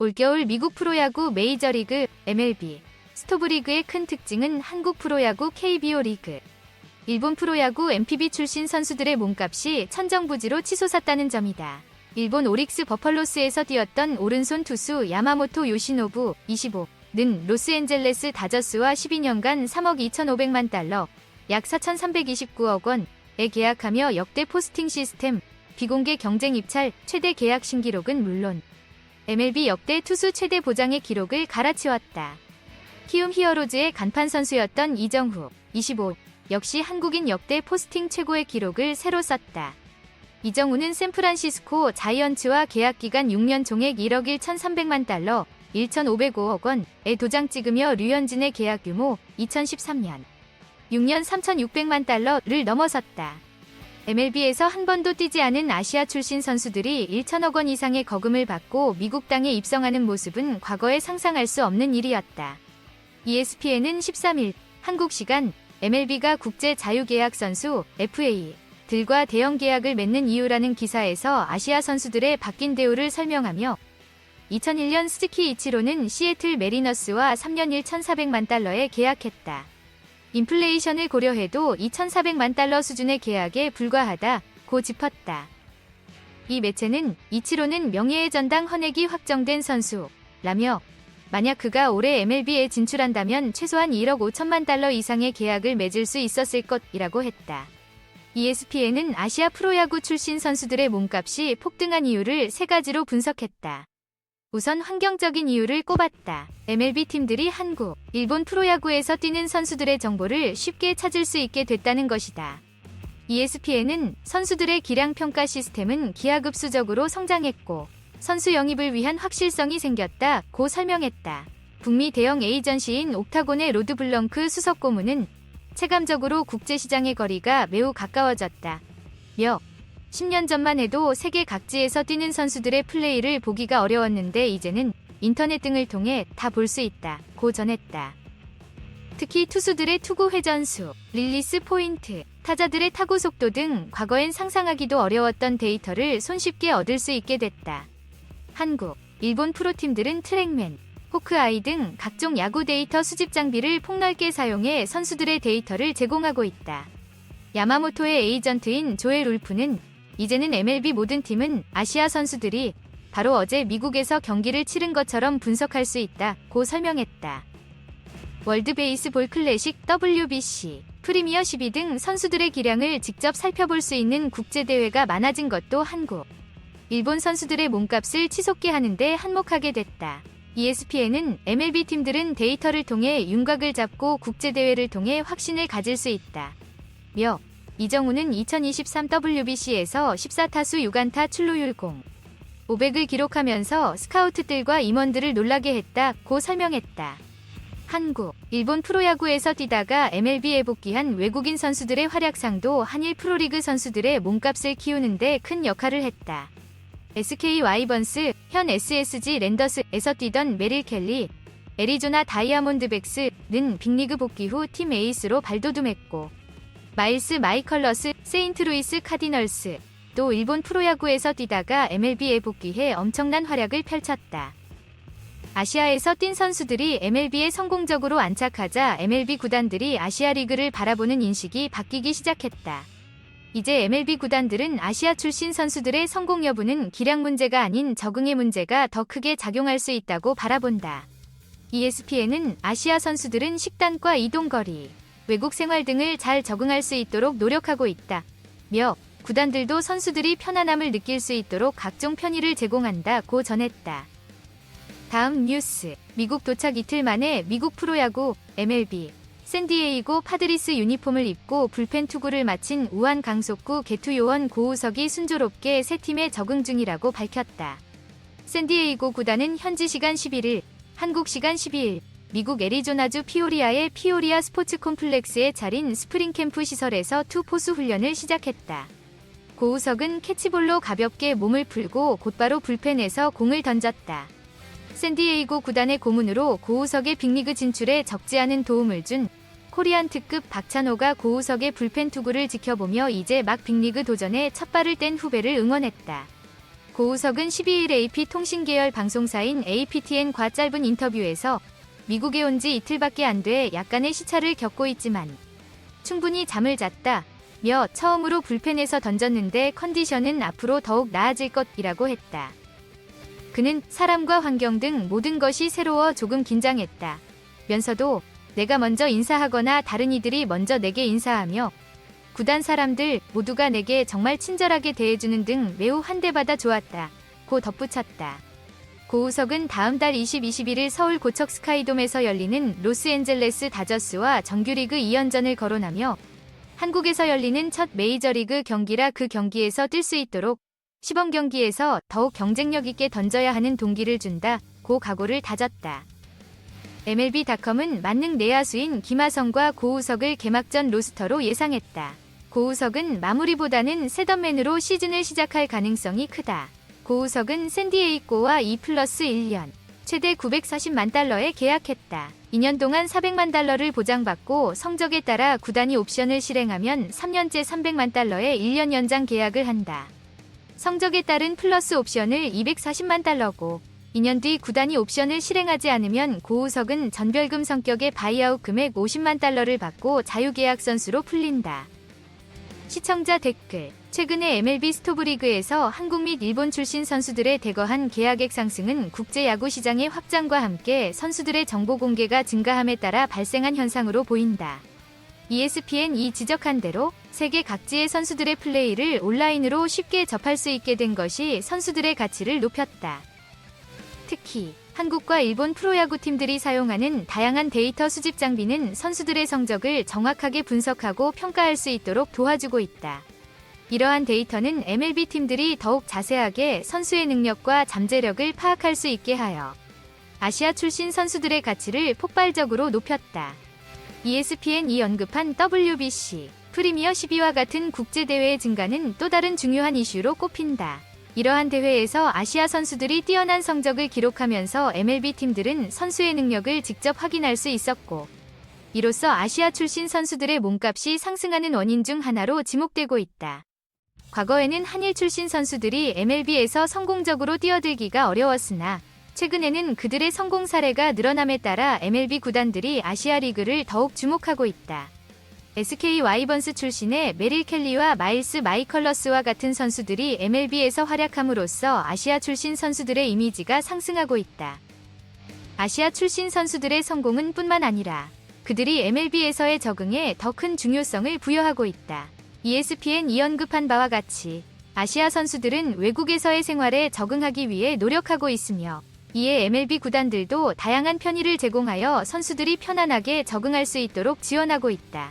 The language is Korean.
올겨울 미국 프로야구 메이저리그 MLB 스토브리그의 큰 특징은 한국 프로야구 KBO 리그 일본 프로야구 MPB 출신 선수들의 몸값이 천정부지로 치솟았다는 점이다. 일본 오릭스 버펄로스에서 뛰었던 오른손 투수 야마모토 요시노부 25는 로스앤젤레스 다저스와 12년간 3억 2,500만 달러, 약 4,329억 원에 계약하며 역대 포스팅 시스템, 비공개 경쟁 입찰 최대 계약 신기록은 물론 MLB 역대 투수 최대 보장의 기록을 갈아치웠다. 키움 히어로즈의 간판 선수였던 이정후 25 역시 한국인 역대 포스팅 최고의 기록을 새로 썼다. 이정우는 샌프란시스코 자이언츠와 계약 기간 6년 총액 1억 1,300만 달러, 1,505억 원에 도장 찍으며 류현진의 계약 규모 2013년 6년 3,600만 달러를 넘어섰다. MLB에서 한 번도 뛰지 않은 아시아 출신 선수들이 1천억 원 이상의 거금을 받고 미국 땅에 입성하는 모습은 과거에 상상할 수 없는 일이었다. ESPN은 13일 한국 시간 MLB가 국제 자유계약 선수 FA 들과 대형 계약을 맺는 이유라는 기사에서 아시아 선수들의 바뀐 대우를 설명하며 2001년 스즈키 이치로는 시애틀 메리너스와 3년 1,400만 달러에 계약했다. 인플레이션을 고려해도 2,400만 달러 수준의 계약에 불과하다 고 짚었다. 이 매체는 이치로는 명예의 전당 헌액이 확정된 선수라며 만약 그가 올해 MLB에 진출한다면 최소한 1억 5천만 달러 이상의 계약을 맺을 수 있었을 것이라고 했다. ESPN은 아시아 프로야구 출신 선수들의 몸값이 폭등한 이유를 세 가지로 분석했다. 우선 환경적인 이유를 꼽았다. MLB 팀들이 한국, 일본 프로야구에서 뛰는 선수들의 정보를 쉽게 찾을 수 있게 됐다는 것이다. ESPN은 선수들의 기량 평가 시스템은 기하급수적으로 성장했고 선수 영입을 위한 확실성이 생겼다고 설명했다. 북미 대형 에이전시인 옥타곤의 로드 블렁크 수석 고문은 체감적으로 국제시장의 거리가 매우 가까워졌다. 며 10년 전만 해도 세계 각지에서 뛰는 선수들의 플레이를 보기가 어려웠는데 이제는 인터넷 등을 통해 다 볼 수 있다. 고 전했다. 특히 투수들의 투구 회전수, 릴리스 포인트, 타자들의 타구 속도 등 과거엔 상상하기도 어려웠던 데이터를 손쉽게 얻을 수 있게 됐다. 한국, 일본 프로팀들은 트랙맨, 호크아이 등 각종 야구 데이터 수집 장비를 폭넓게 사용해 선수들의 데이터를 제공하고 있다. 야마모토의 에이전트인 조엘 울프는 이제는 MLB 모든 팀은 아시아 선수들이 바로 어제 미국에서 경기를 치른 것처럼 분석할 수 있다 고 설명했다. 월드 베이스볼 클래식 WBC, 프리미어 12 등 선수들의 기량을 직접 살펴볼 수 있는 국제대회가 많아진 것도 한국, 일본 선수들의 몸값을 치솟게 하는데 한몫하게 됐다. ESPN은 MLB 팀들은 데이터를 통해 윤곽을 잡고 국제대회를 통해 확신을 가질 수 있다. 며 이정우는 2023 WBC에서 14타수 6안타 출루율 0. 500을 기록하면서 스카우트들과 임원들을 놀라게 했다고 설명했다. 한국, 일본 프로야구에서 뛰다가 MLB에 복귀한 외국인 선수들의 활약상도 한일 프로리그 선수들의 몸값을 키우는데 큰 역할을 했다. SK 와이번스, 현 SSG 랜더스에서 뛰던 메릴 켈리, 애리조나 다이아몬드백스는 빅리그 복귀 후 팀 에이스로 발돋움했고, 마일스 마이컬러스, 세인트루이스 카디널스, 또 일본 프로야구에서 뛰다가 MLB에 복귀해 엄청난 활약을 펼쳤다. 아시아에서 뛴 선수들이 MLB에 성공적으로 안착하자 MLB 구단들이 아시아 리그를 바라보는 인식이 바뀌기 시작했다. 이제 MLB 구단들은 아시아 출신 선수들의 성공 여부는 기량 문제가 아닌 적응의 문제가 더 크게 작용할 수 있다고 바라본다. ESPN은 아시아 선수들은 식단과 이동거리, 외국 생활 등을 잘 적응할 수 있도록 노력하고 있다. 며 구단들도 선수들이 편안함을 느낄 수 있도록 각종 편의를 제공한다고 전했다. 다음 뉴스. 미국 도착 이틀 만에 미국 프로야구 MLB 샌디에이고 파드리스 유니폼을 입고 불펜 투구를 마친 우한 강속구 개투 요원 고우석이 순조롭게 새 팀에 적응 중이라고 밝혔다. 샌디에이고 구단은 현지 시간 11일, 한국 시간 12일, 미국 애리조나주 피오리아의 피오리아 스포츠 콤플렉스에 차린 스프링 캠프 시설에서 투포수 훈련을 시작했다. 고우석은 캐치볼로 가볍게 몸을 풀고 곧바로 불펜에서 공을 던졌다. 샌디에이고 구단의 고문으로 고우석의 빅리그 진출에 적지 않은 도움을 준 코리안 특급 박찬호가 고우석의 불펜 투구를 지켜보며 이제 막 빅리그 도전에 첫 발을 뗀 후배를 응원했다. 고우석은 12일 AP통신 계열 방송사인 APTN과 짧은 인터뷰에서 미국에 온 지 이틀밖에 안 돼 약간의 시차를 겪고 있지만 충분히 잠을 잤다. 며 처음으로 불펜에서 던졌는데 컨디션은 앞으로 더욱 나아질 것이라고 했다. 그는 사람과 환경 등 모든 것이 새로워 조금 긴장했다. 면서도 내가 먼저 인사하거나 다른 이들이 먼저 내게 인사하며 구단 사람들 모두가 내게 정말 친절하게 대해주는 등 매우 한대받아 좋았다. 고 덧붙였다. 고우석은 다음 달 20, 21일 서울 고척 스카이돔에서 열리는 로스앤젤레스 다저스와 정규리그 2연전을 거론하며 한국에서 열리는 첫 메이저리그 경기라 그 경기에서 뛸 수 있도록 시범 경기에서 더욱 경쟁력 있게 던져야 하는 동기를 준다. 고 각오를 다졌다. MLB.com은 만능 내야수인 김하성과 고우석을 개막전 로스터로 예상했다. 고우석은 마무리보다는 세덤맨으로 시즌을 시작할 가능성이 크다. 고우석은 샌디에이꼬와 2 플러스 1년, 최대 940만 달러에 계약했다. 2년 동안 400만 달러를 보장받고 성적에 따라 구단이 옵션을 실행하면 3년째 300만 달러의 1년 연장 계약을 한다. 성적에 따른 플러스 옵션을 240만 달러고 2년 뒤 구단이 옵션을 실행하지 않으면 고우석은 전별금 성격의 바이아웃 금액 50만 달러를 받고 자유계약 선수로 풀린다. 시청자 댓글 최근에 MLB 스토브리그에서 한국 및 일본 출신 선수들의 대거한 계약액 상승은 국제 야구 시장의 확장과 함께 선수들의 정보 공개가 증가함에 따라 발생한 현상으로 보인다. ESPN이 지적한 대로 세계 각지의 선수들의 플레이를 온라인으로 쉽게 접할 수 있게 된 것이 선수들의 가치를 높였다. 특히 한국과 일본 프로야구 팀들이 사용하는 다양한 데이터 수집 장비는 선수들의 성적을 정확하게 분석하고 평가할 수 있도록 도와주고 있다. 이러한 데이터는 MLB 팀들이 더욱 자세하게 선수의 능력과 잠재력을 파악할 수 있게 하여 아시아 출신 선수들의 가치를 폭발적으로 높였다. ESPN이 언급한 WBC, 프리미어 12와 같은 국제대회의 증가는 또 다른 중요한 이슈로 꼽힌다. 이러한 대회에서 아시아 선수들이 뛰어난 성적을 기록하면서 MLB 팀들은 선수의 능력을 직접 확인할 수 있었고, 이로써 아시아 출신 선수들의 몸값이 상승하는 원인 중 하나로 지목되고 있다. 과거에는 한일 출신 선수들이 MLB에서 성공적으로 뛰어들기가 어려웠으나, 최근에는 그들의 성공 사례가 늘어남에 따라 MLB 구단들이 아시아 리그를 더욱 주목하고 있다. SK 와이번스 출신의 메릴 켈리와 마일스 마이컬러스와 같은 선수들이 MLB에서 활약함으로써 아시아 출신 선수들의 이미지가 상승하고 있다. 아시아 출신 선수들의 성공은 뿐만 아니라 그들이 MLB에서의 적응에 더 큰 중요성을 부여하고 있다. E ESPN이 언급한 바와 같이 아시아 선수들은 외국에서의 생활에 적응하기 위해 노력하고 있으며 이에 MLB 구단들도 다양한 편의를 제공하여 선수들이 편안하게 적응할 수 있도록 지원하고 있다.